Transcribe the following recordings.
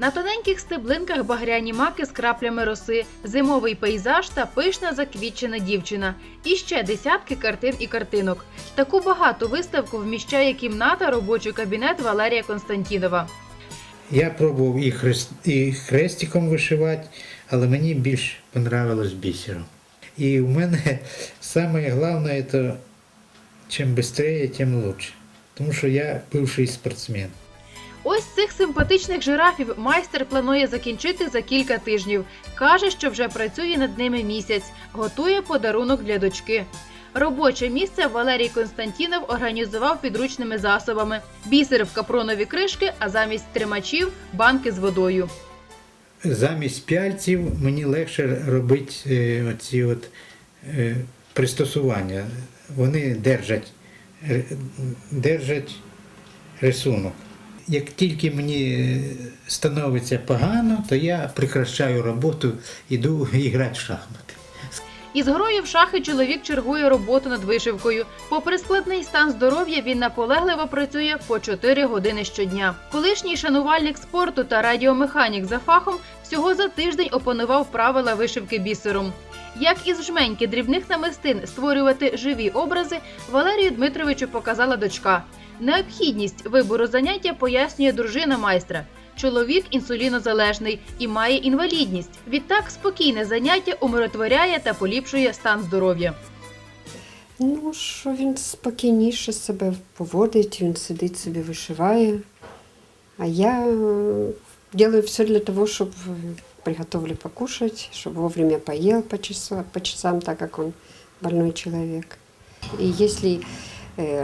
На тоненьких стеблинках багряні маки з краплями роси, зимовий пейзаж та пишна заквітчена дівчина. І ще десятки картин і картинок. Таку багату виставку вміщає кімната робочий кабінет Валерія Константінова. Я пробував і, хрест, і хрестиком вишивати, але мені більш понравилось бісером. І в мене це чим швидше, тим краще. Тому що я бивший спортсмен. Ось цих симпатичних жирафів майстер планує закінчити за кілька тижнів. Каже, що вже працює над ними місяць, готує подарунок для дочки. Робоче місце Валерій Константінов організував підручними засобами: бісер в капронові кришки, а замість тримачів банки з водою. Замість пяльців мені легше робити е, оці от, е, пристосування. Вони держать, е, держать рисунок. Як тільки мені становиться погано, то я прекращаю роботу, іду грати в шахмати. Із грою в шахи чоловік чергує роботу над вишивкою. Попри складний стан здоров'я, він наполегливо працює по 4 години щодня. Колишній шанувальник спорту та радіомеханік за фахом всього за тиждень опанував правила вишивки бісером. Як із жменьки дрібних намистин створювати живі образи, Валерію Дмитровичу показала дочка. Необхідність вибору заняття пояснює дружина майстра. Чоловік інсулінозалежний і має інвалідність. Відтак спокійне заняття умиротворяє та поліпшує стан здоров'я. Ну, що він спокійніше себе поводить, він сидить собі, вишиває. А я е, делаю все для того, щоб приготовлю покушать, чтобы вовремя поел по, часу, по часам, так как он больной. И если э,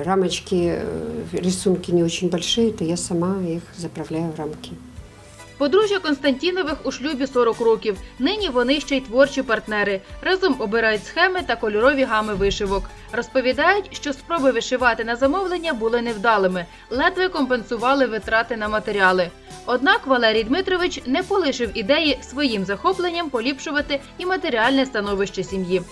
рамочки, э, рисунки не очень большие, то я сама их заправляю в рамки. Подружжя Константінових у шлюбі 40 років. Нині вони ще й творчі партнери. Разом обирають схеми та кольорові гами вишивок. Розповідають, що спроби вишивати на замовлення були невдалими, ледве компенсували витрати на матеріали. Однак Валерій Дмитрович не полишив ідеї своїм захопленням поліпшувати і матеріальне становище сім'ї.